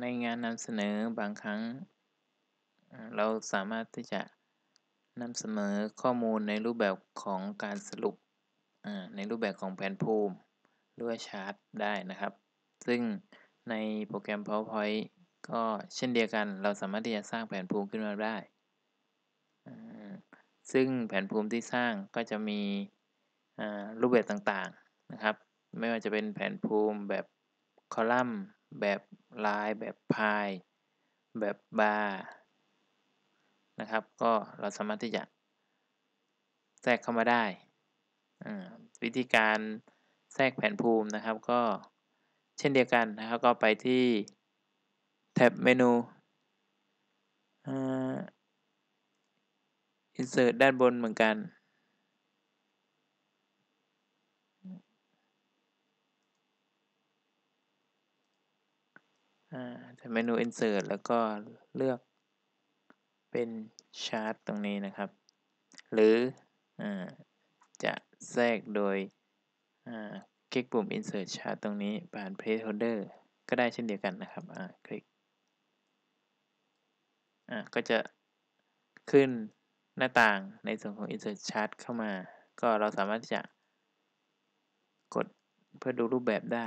ในงานนำเสนอบางครั้ง เราสามารถที่จะนำเสนอข้อมูลในรูปแบบของการสรุปในรูปแบบของแผนภูมิหรือว่าชาร์ตได้นะครับ ซึ่งในโปรแกรม PowerPoint ก็เช่นเดียวกัน เราสามารถที่จะสร้างแผนภูมิขึ้นมาได้ ซึ่งแผนภูมิที่สร้างก็จะมีรูปแบบต่างๆนะครับ ไม่ว่าจะเป็นแผนภูมิแบบคอลัมน์ แบบลาย แบบพาย แบบบาร์นะครับ ก็เราสามารถที่จะแทรกเข้ามาได้ วิธีการแทรกแผนภูมินะครับ ก็เช่นเดียวกันนะครับ ก็ไปที่แท็บเมนูอ่า insert ด้านบนเหมือนกัน อ่า แท็บ เมนู insert แล้วก็เลือกเป็นชาร์ตตรงนี้นะครับ หรืออจะแทรกโดยคลิกปุ่ม insert chart ตรงนี้ผ่าน placeholder ก็ได้เช่นเดียวกันนะครับคลิกก็จะขึ้นหน้าต่างในส่วนของ insert chart เข้ามา ก็เราสามารถที่จะกดเพื่อดูรูปแบบได้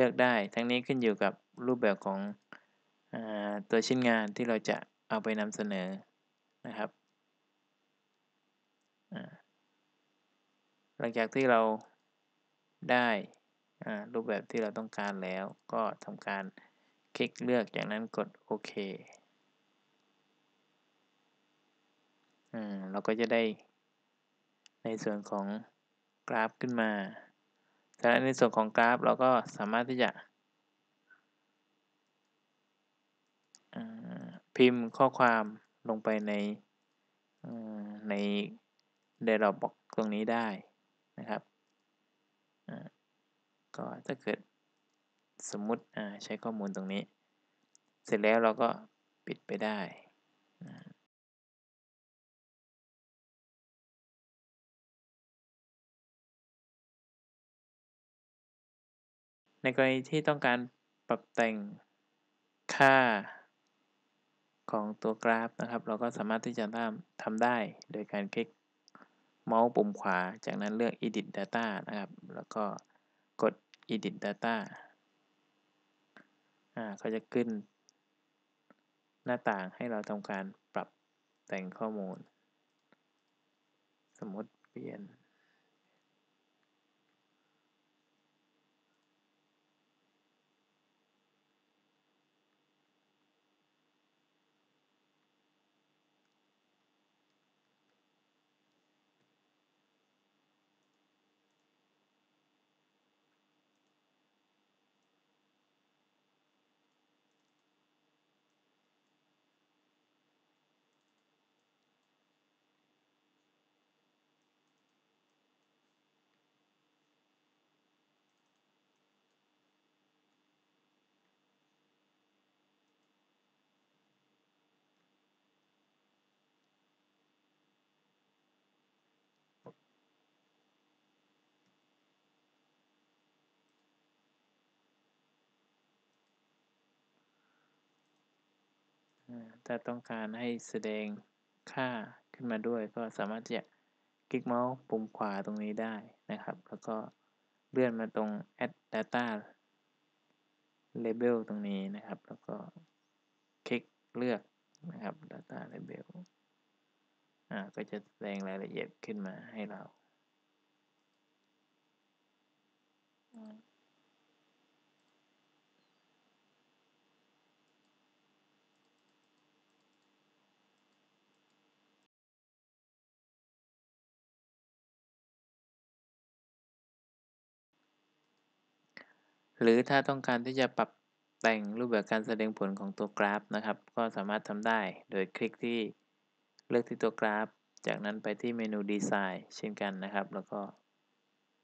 เลือกได้ ทั้งนี้ขึ้นอยู่กับรูปแบบของอตัวชิ้นงานที่เราจะเอาไปนำเสนอนะครับหลังจากที่เราได้รูปแบบที่เราต้องการแล้ว ก็ทำการคลิกเลือกจากนั้นกดโอเคเราก็จะได้ในส่วนของกราฟขึ้นมา ฉะนั้นในส่วนของกราฟเราก็สามารถที่จะพิมพ์ข้อความลงไปในใน dialog box ตรงนี้ได้นะครับก็ถ้าเกิดสมมุติใช้ข้อมูลตรงนี้ เสร็จแล้วเราก็ปิดไปได้ ในกรณีที่ต้องการปรับแต่งค่าของตัวกราฟนะครับ เราก็สามารถที่จะทำได้โดยการคลิกเมาส์ปุ่มขวา จากนั้นเลือก edit data นะครับ แล้วก็กด edit data อ่าก็จะขึ้น หน้าต่างให้เราทำการปรับแต่งข้อมูล สมมติเปลี่ยน ถ้าต้องการให้แสดงค่าขึ้นมาด้วย ก็สามารถที่จะคลิกเมาส์ปุ่มขวาตรงนี้ได้นะครับ แล้วก็เลื่อนมาตรง add data label ตรงนี้นะครับ แล้วก็คลิกเลือกนะครับ data label อ่าก็จะแสดงรายละเอียดขึ้นมาให้เรา หรือถ้าต้องการที่จะปรับแต่งรูปแบบการแสดงผลของตัวกราฟนะครับ ก็สามารถทำได้โดยคลิกที่เลือกที่ตัวกราฟ จากนั้นไปที่เมนูดีไซน์เช่นกันนะครับ แล้วก็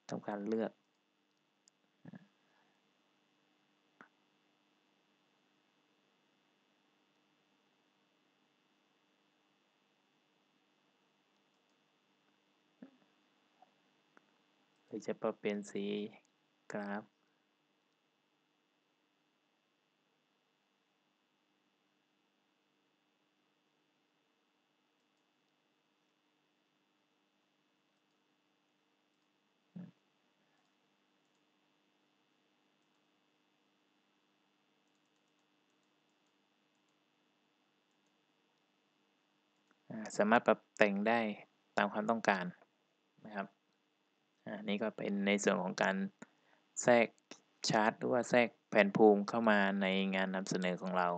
ทำการเลือก หรือจะปรับเปลี่ยนสีกราฟ สามารถปรับแต่งได้ตามความต้องการนะครับอันนี้ก็เป็นในส่วนของการแทรกชาร์ตหรือว่าแทรกแผนภูมิเข้ามาในงานนำเสนอของเรา